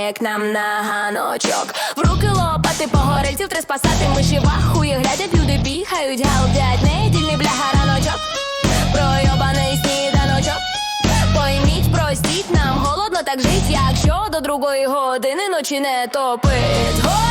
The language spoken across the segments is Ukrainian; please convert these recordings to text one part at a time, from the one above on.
сідає к нам на ганочок. В руки лопати погорельців три спасати миші вахує, глядять, люди бігають, галдять, недільний бляха раночок. Пройобаний сніданочок. Пойміть, простіть, нам голодно так жить, якщо до другої години ночі не топить.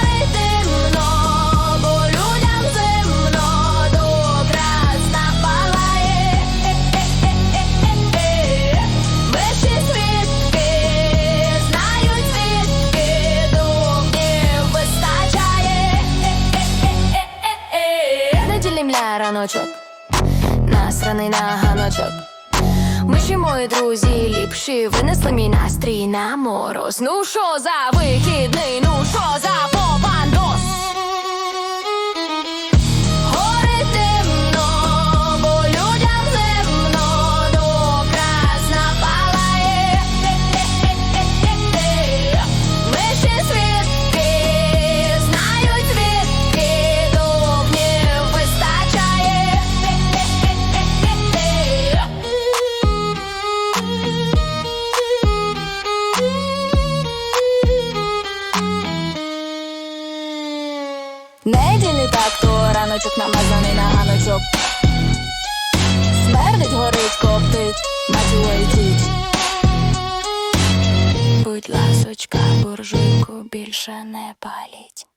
Е-е-е-е-е. Недільний мля раночок, насраний на ганочок. Ми ще мої друзі ліпші винесли мій настрій на мороз. Ну що за вихідний, ну що Недільний так, то раночок намазаний на ганочок. Смердить, горить, коптить, наче летить. Будь ласочка, буржуйку більше не паліть.